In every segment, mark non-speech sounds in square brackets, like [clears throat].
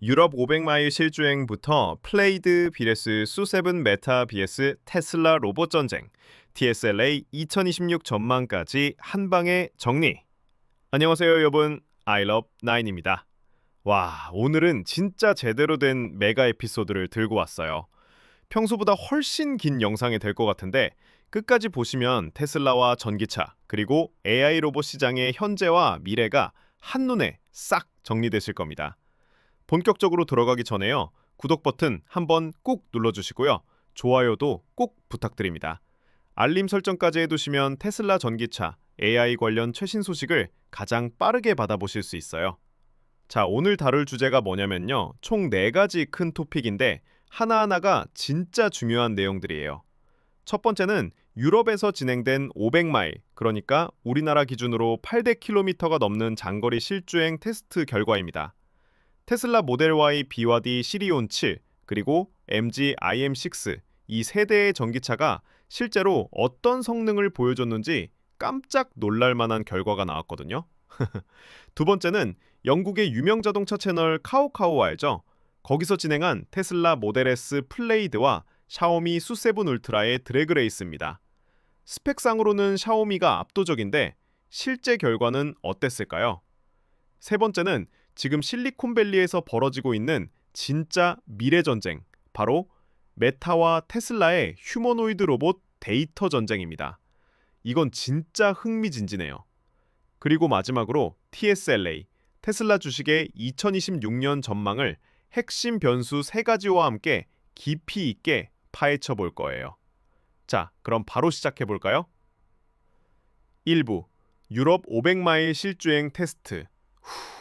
유럽 500마일 실주행부터 플레이드 vs 수7 메타 vs 테슬라 로봇 전쟁, TSLA 2026 전망까지 한 방에 정리. 안녕하세요, 여러분. 아이럽9입니다. 와, 오늘은 진짜 제대로 된 메가 에피소드를 들고 왔어요. 평소보다 훨씬 긴 영상이 될 것 같은데 끝까지 보시면 테슬라와 전기차 그리고 AI 로봇 시장의 현재와 미래가 한눈에 싹 정리되실 겁니다. 본격적으로 들어가기 전에요. 구독 버튼 한번 꾹 눌러주시고요. 좋아요도 꼭 부탁드립니다. 알림 설정까지 해두시면 테슬라 전기차, AI 관련 최신 소식을 가장 빠르게 받아보실 수 있어요. 자, 오늘 다룰 주제가 뭐냐면요. 총 4가지 큰 토픽인데 하나하나가 진짜 중요한 내용들이에요. 첫 번째는 유럽에서 진행된 500마일, 그러니까 우리나라 기준으로 800km가 넘는 장거리 실주행 테스트 결과입니다. 테슬라 모델 Y B와 D 시리온 7 그리고 MG IM6 이 세 대의 전기차가 실제로 어떤 성능을 보여줬는지 깜짝 놀랄 만한 결과가 나왔거든요. [laughs] 두 번째는 영국의 유명 자동차 채널 카오카오 알죠? 거기서 진행한 테슬라 모델 S 플레이드와 샤오미 수7 울트라의 드래그 레이스입니다. 스펙상으로는 샤오미가 압도적인데 실제 결과는 어땠을까요? 세 번째는 지금 실리콘밸리에서 벌어지고 있는 진짜 미래 전쟁, 바로 메타와 테슬라의 휴머노이드 로봇 데이터 전쟁입니다. 이건 진짜 흥미진진해요. 그리고 마지막으로 TSLA, 테슬라 주식의 2026년 전망을 핵심 변수 세 가지와 함께 깊이 있게 파헤쳐 볼 거예요. 자, 그럼 바로 시작해 볼까요? 1부 유럽 500마일 실주행 테스트. 후.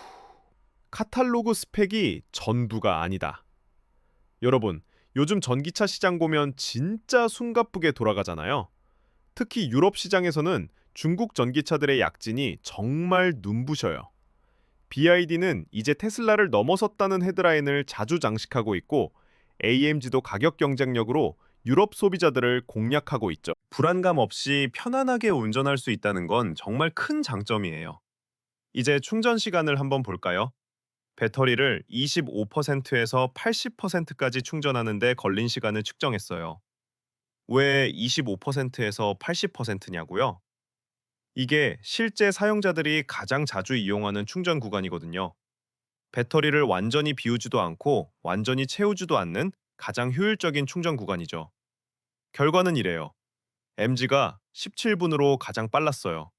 카탈로그 스펙이 전부가 아니다. 여러분, 요즘 전기차 시장 보면 진짜 숨가쁘게 돌아가잖아요. 특히 유럽 시장에서는 중국 전기차들의 약진이 정말 눈부셔요. BID는 이제 테슬라를 넘어섰다는 헤드라인을 자주 장식하고 있고 AMG도 가격 경쟁력으로 유럽 소비자들을 공략하고 있죠. 불안감 없이 편안하게 운전할 수 있다는 건 정말 큰 장점이에요. 이제 충전 시간을 한번 볼까요? 배터리를 25%에서 80%까지 충전하는데 걸린 시간을 측정했어요. 왜 25%에서 80%냐고요? 이게 실제 사용자들이 가장 자주 이용하는 충전 구간이거든요. 배터리를 완전히 비우지도 않고 완전히 채우지도 않는 가장 효율적인 충전 구간이죠. 결과는 이래요. MG가 17분으로 가장 빨랐어요.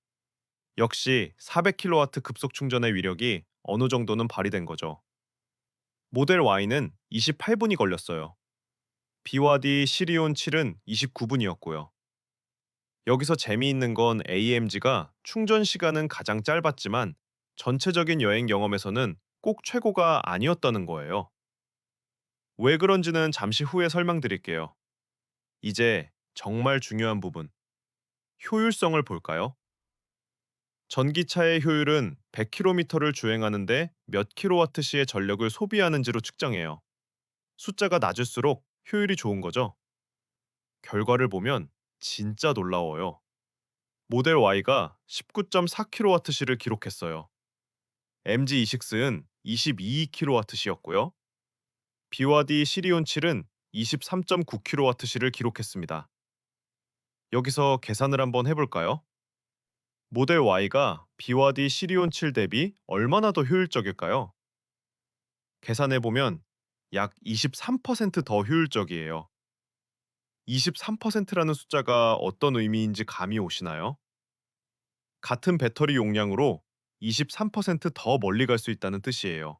역시 400kW 급속 충전의 위력이 어느 정도는 발휘된 거죠. 모델 Y는 28분이 걸렸어요. B와 D 시리온 7은 29분이었고요. 여기서 재미있는 건 AMG가 충전 시간은 가장 짧았지만 전체적인 여행 경험에서는 꼭 최고가 아니었다는 거예요. 왜 그런지는 잠시 후에 설명드릴게요. 이제 정말 중요한 부분. 효율성을 볼까요? 전기차의 효율은 100km를 주행하는데 몇 kWh의 전력을 소비하는지로 측정해요. 숫자가 낮을수록 효율이 좋은 거죠. 결과를 보면 진짜 놀라워요. 모델 Y가 19.4kWh를 기록했어요. MG E6는 22kWh였고요. B와 D 시리온 7은 23.9kWh를 기록했습니다. 여기서 계산을 한번 해볼까요? 모델 Y가 B와 D 시리온 7 대비 얼마나 더 효율적일까요? 계산해 보면 약 23%더 효율적이에요. 23%라는 숫자가 어떤 의미인지 감이 오시나요? 같은 배터리 용량으로 23%더 멀리 갈 수 있다는 뜻이에요.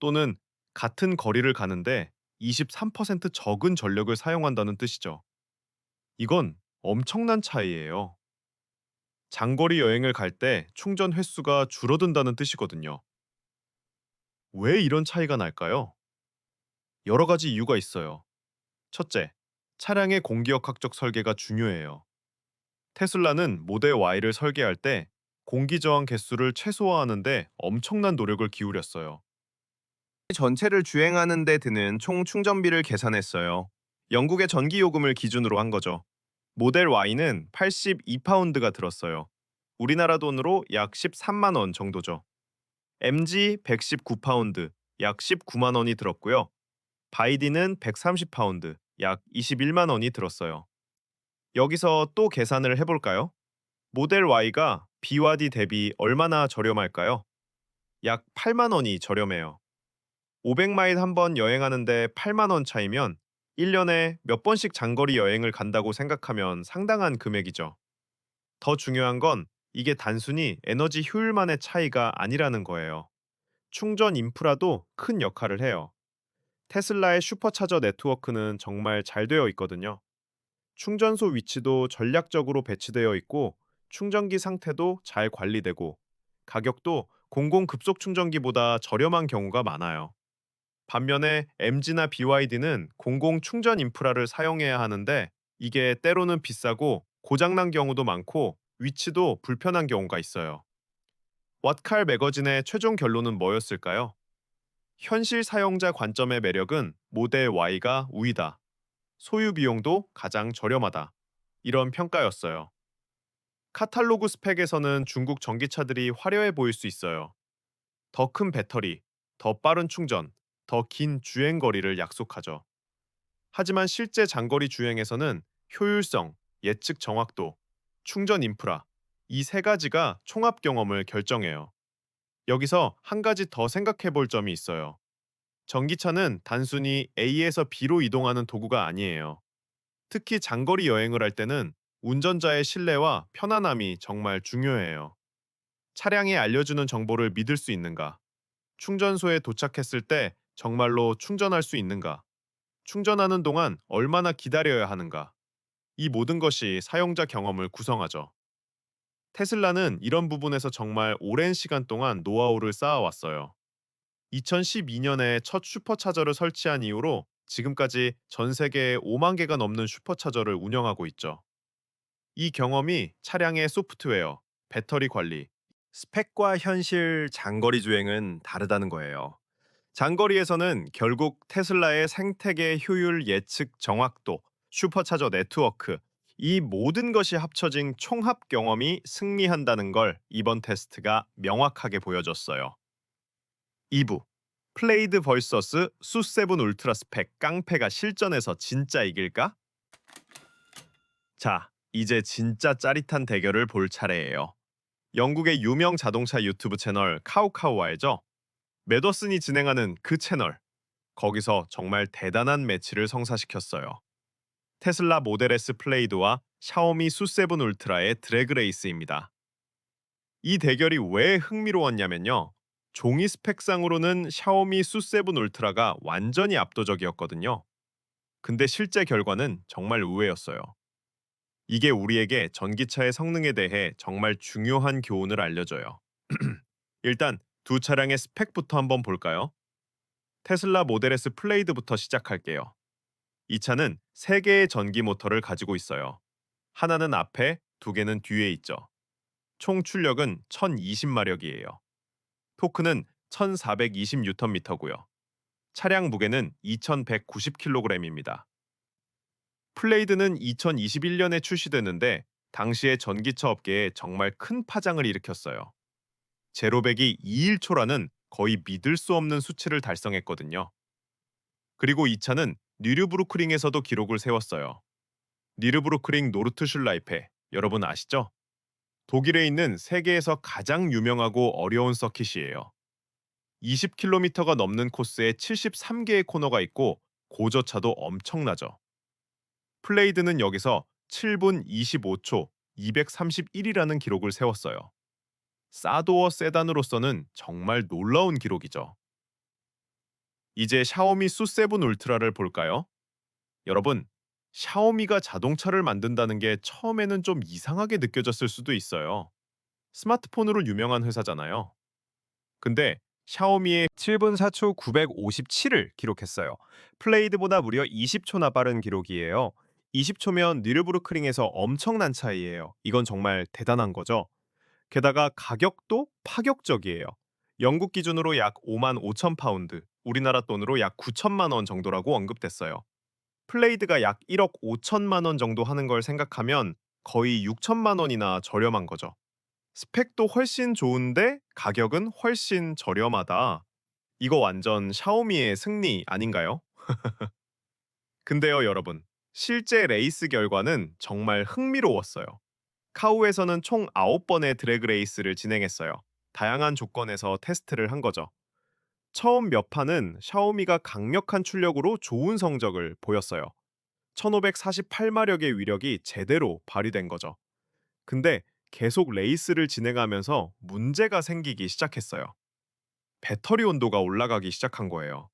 또는 같은 거리를 가는데 23% 적은 전력을 사용한다는 뜻이죠. 이건 엄청난 차이예요. 장거리 여행을 갈 때 충전 횟수가 줄어든다는 뜻이거든요. 왜 이런 차이가 날까요? 여러 가지 이유가 있어요. 첫째, 차량의 공기역학적 설계가 중요해요. 테슬라는 모델 Y를 설계할 때 공기 저항 개수를 최소화하는데 엄청난 노력을 기울였어요. 전체를 주행하는 데 드는 총 충전비를 계산했어요. 영국의 전기 요금을 기준으로 한 거죠. 모델 Y는 82파운드가 들었어요. 우리나라 돈으로 약 13만 원 정도죠. MG 119파운드, 약 19만 원이 들었고요. 바이디는 130파운드, 약 21만 원이 들었어요. 여기서 또 계산을 해볼까요? 모델 Y가 B와 D 대비 얼마나 저렴할까요? 약 8만 원이 저렴해요. 500마일 한 번 여행하는데 8만 원 차이면 1년에 몇 번씩 장거리 여행을 간다고 생각하면 상당한 금액이죠. 더 중요한 건 이게 단순히 에너지 효율만의 차이가 아니라는 거예요. 충전 인프라도 큰 역할을 해요. 테슬라의 슈퍼차저 네트워크는 정말 잘 되어 있거든요. 충전소 위치도 전략적으로 배치되어 있고 충전기 상태도 잘 관리되고 가격도 공공 급속 충전기보다 저렴한 경우가 많아요. 반면에 MG나 BYD는 공공 충전 인프라를 사용해야 하는데 이게 때로는 비싸고 고장난 경우도 많고 위치도 불편한 경우가 있어요. 왓칼 매거진의 최종 결론은 뭐였을까요? 현실 사용자 관점의 매력은 모델 Y가 우위다. 소유 비용도 가장 저렴하다. 이런 평가였어요. 카탈로그 스펙에서는 중국 전기차들이 화려해 보일 수 있어요. 더 큰 배터리, 더 빠른 충전, 더 긴 주행 거리를 약속하죠. 하지만 실제 장거리 주행에서는 효율성, 예측 정확도, 충전 인프라, 이 세 가지가 총합 경험을 결정해요. 여기서 한 가지 더 생각해 볼 점이 있어요. 전기차는 단순히 A에서 B로 이동하는 도구가 아니에요. 특히 장거리 여행을 할 때는 운전자의 신뢰와 편안함이 정말 중요해요. 차량이 알려주는 정보를 믿을 수 있는가? 충전소에 도착했을 때 정말로 충전할 수 있는가? 충전하는 동안 얼마나 기다려야 하는가? 이 모든 것이 사용자 경험을 구성하죠. 테슬라는 이런 부분에서 정말 오랜 시간 동안 노하우를 쌓아왔어요. 2012년에 첫 슈퍼차저를 설치한 이후로 지금까지 전 세계에 5만 개가 넘는 슈퍼차저를 운영하고 있죠. 이 경험이 차량의 소프트웨어, 배터리 관리, 스펙과 현실 장거리 주행은 다르다는 거예요. 장거리에서는 결국 테슬라의 생태계 효율 예측 정확도, 슈퍼차저 네트워크, 이 모든 것이 합쳐진 총합 경험이 승리한다는 걸 이번 테스트가 명확하게 보여줬어요. 2부 플레이드 vs 수7 울트라 스펙 깡패가 실전에서 진짜 이길까? 자, 이제 진짜 짜릿한 대결을 볼 차례예요. 영국의 유명 자동차 유튜브 채널 카우카우 알죠? 메더슨이 진행하는 그 채널. 거기서 정말 대단한 매치를 성사시켰어요. 테슬라 모델 S 플레이드와 샤오미 수7 울트라의 드래그 레이스입니다. 이 대결이 왜 흥미로웠냐면요. 종이 스펙상으로는 샤오미 수7 울트라가 완전히 압도적이었거든요. 근데 실제 결과는 정말 의외였어요. 이게 우리에게 전기차의 성능에 대해 정말 중요한 교훈을 알려줘요. [clears throat] 일단 두 차량의 스펙부터 한번 볼까요? 테슬라 모델 S 플레이드부터 시작할게요. 이 차는 3개의 전기 모터를 가지고 있어요. 하나는 앞에, 두 개는 뒤에 있죠. 총 출력은 1020마력이에요. 토크는 1420Nm고요. 차량 무게는 2190kg입니다. 플레이드는 2021년에 출시됐는데 당시의 전기차 업계에 정말 큰 파장을 일으켰어요. 제로백이 2일초라는 거의 믿을 수 없는 수치를 달성했거든요. 그리고 이 차는 뉴르브루크링에서도 기록을 세웠어요. 니르브루크링 노르트슐라이페 여러분 아시죠? 독일에 있는 세계에서 가장 유명하고 어려운 서킷이에요. 20km가 넘는 코스에 73개의 코너가 있고 고저차도 엄청나죠. 플레이드는 여기서 7분 25초 231이라는 기록을 세웠어요. 사도어 세단으로서는 정말 놀라운 기록이죠. 이제 샤오미 수7 울트라를 볼까요? 여러분, 샤오미가 자동차를 만든다는 게 처음에는 좀 이상하게 느껴졌을 수도 있어요. 스마트폰으로 유명한 회사잖아요. 근데 샤오미의 7분 4초 957을 기록했어요. 플레이드보다 무려 20초나 빠른 기록이에요. 20초면 니르부르크링에서 엄청난 차이예요. 이건 정말 대단한 거죠. 게다가 가격도 파격적이에요. 영국 기준으로 약 5만 5천 파운드, 우리나라 돈으로 약 9천만 원 정도라고 언급됐어요. 플레이드가 약 1억 5천만 원 정도 하는 걸 생각하면 거의 6천만 원이나 저렴한 거죠. 스펙도 훨씬 좋은데 가격은 훨씬 저렴하다. 이거 완전 샤오미의 승리 아닌가요? [laughs] 근데요, 여러분. 실제 레이스 결과는 정말 흥미로웠어요. 카우에서는 총 9번의 드래그 레이스를 진행했어요. 다양한 조건에서 테스트를 한 거죠. 처음 몇 판은 샤오미가 강력한 출력으로 좋은 성적을 보였어요. 1548마력의 위력이 제대로 발휘된 거죠. 근데 계속 레이스를 진행하면서 문제가 생기기 시작했어요. 배터리 온도가 올라가기 시작한 거예요.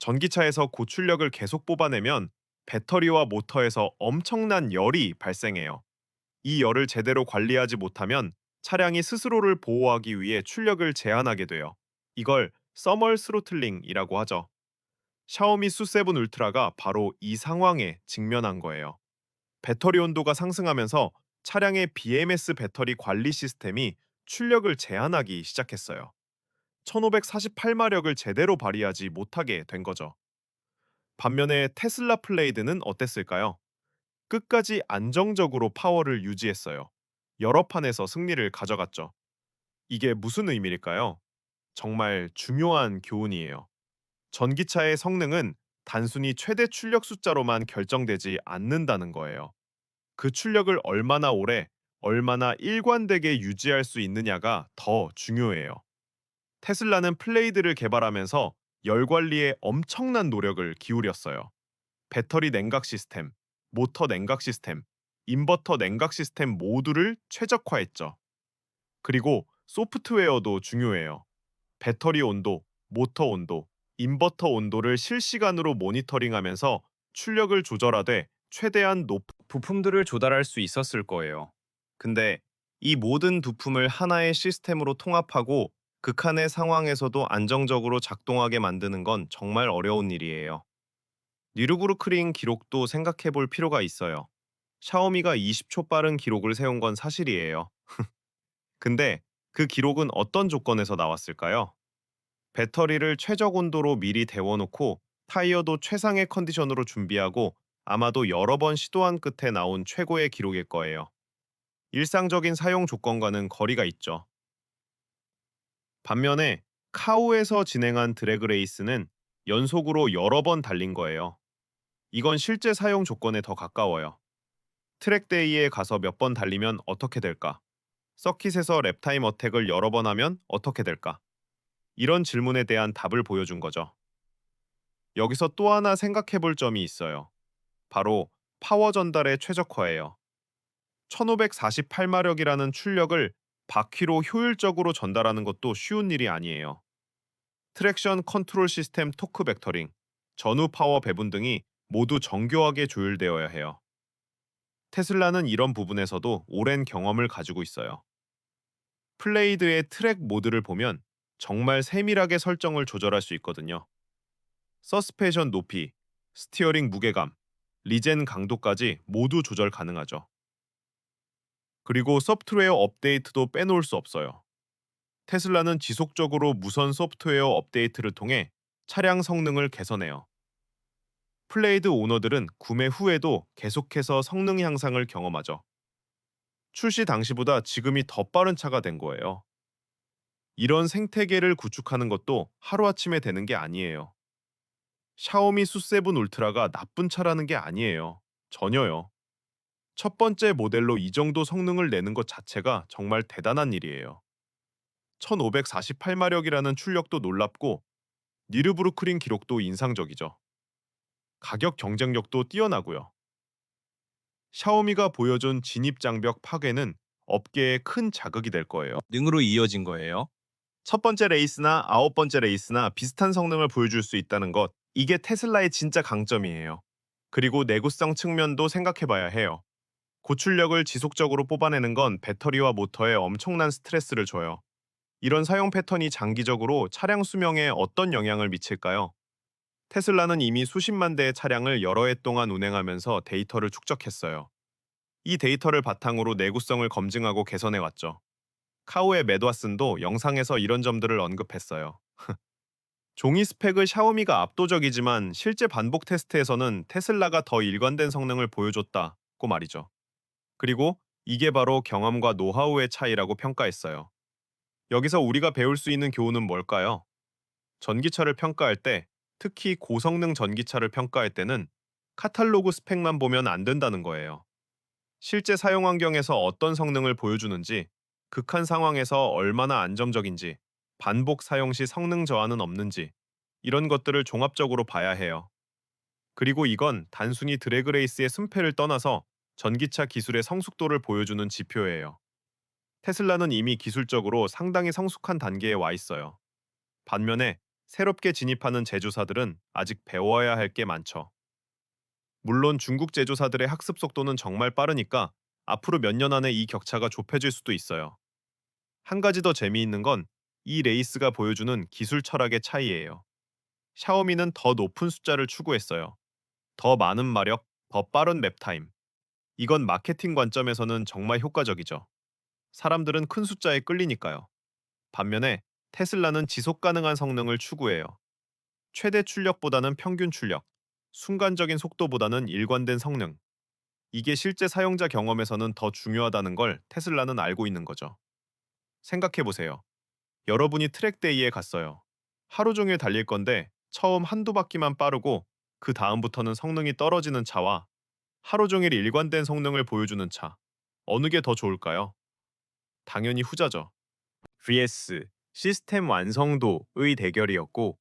전기차에서 고출력을 계속 뽑아내면 배터리와 모터에서 엄청난 열이 발생해요. 이 열을 제대로 관리하지 못하면 차량이 스스로를 보호하기 위해 출력을 제한하게 돼요. 이걸 서멀 스로틀링이라고 하죠. 샤오미 수7 울트라가 바로 이 상황에 직면한 거예요. 배터리 온도가 상승하면서 차량의 BMS 배터리 관리 시스템이 출력을 제한하기 시작했어요. 1548마력을 제대로 발휘하지 못하게 된 거죠. 반면에 테슬라 플레이드는 어땠을까요? 끝까지 안정적으로 파워를 유지했어요. 여러 판에서 승리를 가져갔죠. 이게 무슨 의미일까요? 정말 중요한 교훈이에요. 전기차의 성능은 단순히 최대 출력 숫자로만 결정되지 않는다는 거예요. 그 출력을 얼마나 오래, 얼마나 일관되게 유지할 수 있느냐가 더 중요해요. 테슬라는 플레이드를 개발하면서 열 관리에 엄청난 노력을 기울였어요. 배터리 냉각 시스템, 모터 냉각 시스템, 인버터 냉각 시스템 모두를 최적화했죠. 그리고 소프트웨어도 중요해요. 배터리 온도, 모터 온도, 인버터 온도를 실시간으로 모니터링하면서 출력을 조절하되 최대한 높은 부품들을 조달할 수 있었을 거예요. 근데 이 모든 부품을 하나의 시스템으로 통합하고 극한의 상황에서도 안정적으로 작동하게 만드는 건 정말 어려운 일이에요. 뉴르부르크링 기록도 생각해 볼 필요가 있어요. 샤오미가 20초 빠른 기록을 세운 건 사실이에요. [laughs] 근데 그 기록은 어떤 조건에서 나왔을까요? 배터리를 최적 온도로 미리 데워놓고 타이어도 최상의 컨디션으로 준비하고 아마도 여러 번 시도한 끝에 나온 최고의 기록일 거예요. 일상적인 사용 조건과는 거리가 있죠. 반면에 카우에서 진행한 드래그 레이스는 연속으로 여러 번 달린 거예요. 이건 실제 사용 조건에 더 가까워요. 트랙데이에 가서 몇 번 달리면 어떻게 될까? 서킷에서 랩타임 어택을 여러 번 하면 어떻게 될까? 이런 질문에 대한 답을 보여준 거죠. 여기서 또 하나 생각해 볼 점이 있어요. 바로 파워 전달의 최적화예요. 1548마력이라는 출력을 바퀴로 효율적으로 전달하는 것도 쉬운 일이 아니에요. 트랙션 컨트롤 시스템 토크 벡터링, 전후 파워 배분 등이 모두 정교하게 조율되어야 해요. 테슬라는 이런 부분에서도 오랜 경험을 가지고 있어요. 플레이드의 트랙 모드를 보면 정말 세밀하게 설정을 조절할 수 있거든요. 서스펜션 높이, 스티어링 무게감, 리젠 강도까지 모두 조절 가능하죠. 그리고 소프트웨어 업데이트도 빼놓을 수 없어요. 테슬라는 지속적으로 무선 소프트웨어 업데이트를 통해 차량 성능을 개선해요. 플레이드 오너들은 구매 후에도 계속해서 성능 향상을 경험하죠. 출시 당시보다 지금이 더 빠른 차가 된 거예요. 이런 생태계를 구축하는 것도 하루아침에 되는 게 아니에요. 샤오미 수7 울트라가 나쁜 차라는 게 아니에요. 전혀요. 첫 번째 모델로 이 정도 성능을 내는 것 자체가 정말 대단한 일이에요. 1548마력이라는 출력도 놀랍고 니르부르크린 기록도 인상적이죠. 가격 경쟁력도 뛰어나고요. 샤오미가 보여준 진입 장벽 파괴는 업계에 큰 자극이 될 거예요. 능으로 이어진 거예요. 첫 번째 레이스나 아홉 번째 레이스나 비슷한 성능을 보여줄 수 있다는 것, 이게 테슬라의 진짜 강점이에요. 그리고 내구성 측면도 생각해봐야 해요. 고출력을 지속적으로 뽑아내는 건 배터리와 모터에 엄청난 스트레스를 줘요. 이런 사용 패턴이 장기적으로 차량 수명에 어떤 영향을 미칠까요? 테슬라는 이미 수십만 대의 차량을 여러 해 동안 운행하면서 데이터를 축적했어요. 이 데이터를 바탕으로 내구성을 검증하고 개선해 왔죠. 카우의 매드와슨도 영상에서 이런 점들을 언급했어요. [laughs] 종이 스펙을 샤오미가 압도적이지만 실제 반복 테스트에서는 테슬라가 더 일관된 성능을 보여줬다고 말이죠. 그리고 이게 바로 경험과 노하우의 차이라고 평가했어요. 여기서 우리가 배울 수 있는 교훈은 뭘까요? 전기차를 평가할 때, 특히 고성능 전기차를 평가할 때는 카탈로그 스펙만 보면 안 된다는 거예요. 실제 사용 환경에서 어떤 성능을 보여주는지, 극한 상황에서 얼마나 안정적인지, 반복 사용 시 성능 저하는 없는지, 이런 것들을 종합적으로 봐야 해요. 그리고 이건 단순히 드래그레이스의 승패를 떠나서 전기차 기술의 성숙도를 보여주는 지표예요. 테슬라는 이미 기술적으로 상당히 성숙한 단계에 와 있어요. 반면에 새롭게 진입하는 제조사들은 아직 배워야 할 게 많죠. 물론 중국 제조사들의 학습 속도는 정말 빠르니까 앞으로 몇 년 안에 이 격차가 좁혀질 수도 있어요. 한 가지 더 재미있는 건 이 레이스가 보여주는 기술 철학의 차이예요. 샤오미는 더 높은 숫자를 추구했어요. 더 많은 마력, 더 빠른 맵타임. 이건 마케팅 관점에서는 정말 효과적이죠. 사람들은 큰 숫자에 끌리니까요. 반면에 테슬라는 지속 가능한 성능을 추구해요. 최대 출력보다는 평균 출력, 순간적인 속도보다는 일관된 성능. 이게 실제 사용자 경험에서는 더 중요하다는 걸 테슬라는 알고 있는 거죠. 생각해 보세요. 여러분이 트랙데이에 갔어요. 하루 종일 달릴 건데 처음 한두 바퀴만 빠르고 그 다음부터는 성능이 떨어지는 차와 하루 종일 일관된 성능을 보여주는 차. 어느 게 더 좋을까요? 당연히 후자죠. vs 시스템 완성도의 대결이었고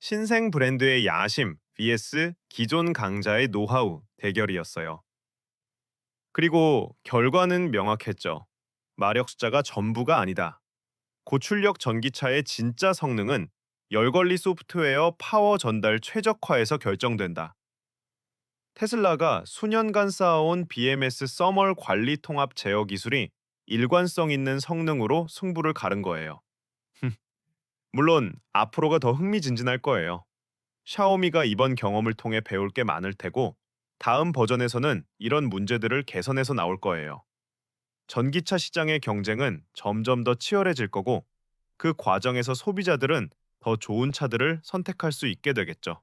신생 브랜드의 야심 vs 기존 강자의 노하우 대결이었어요. 그리고 결과는 명확했죠. 마력 숫자가 전부가 아니다. 고출력 전기차의 진짜 성능은 열걸리 소프트웨어 파워 전달 최적화에서 결정된다. 테슬라가 수년간 쌓아온 BMS 서멀 관리 통합 제어 기술이 일관성 있는 성능으로 승부를 가른 거예요. 물론 앞으로가 더 흥미진진할 거예요. 샤오미가 이번 경험을 통해 배울 게 많을 테고 다음 버전에서는 이런 문제들을 개선해서 나올 거예요. 전기차 시장의 경쟁은 점점 더 치열해질 거고 그 과정에서 소비자들은 더 좋은 차들을 선택할 수 있게 되겠죠.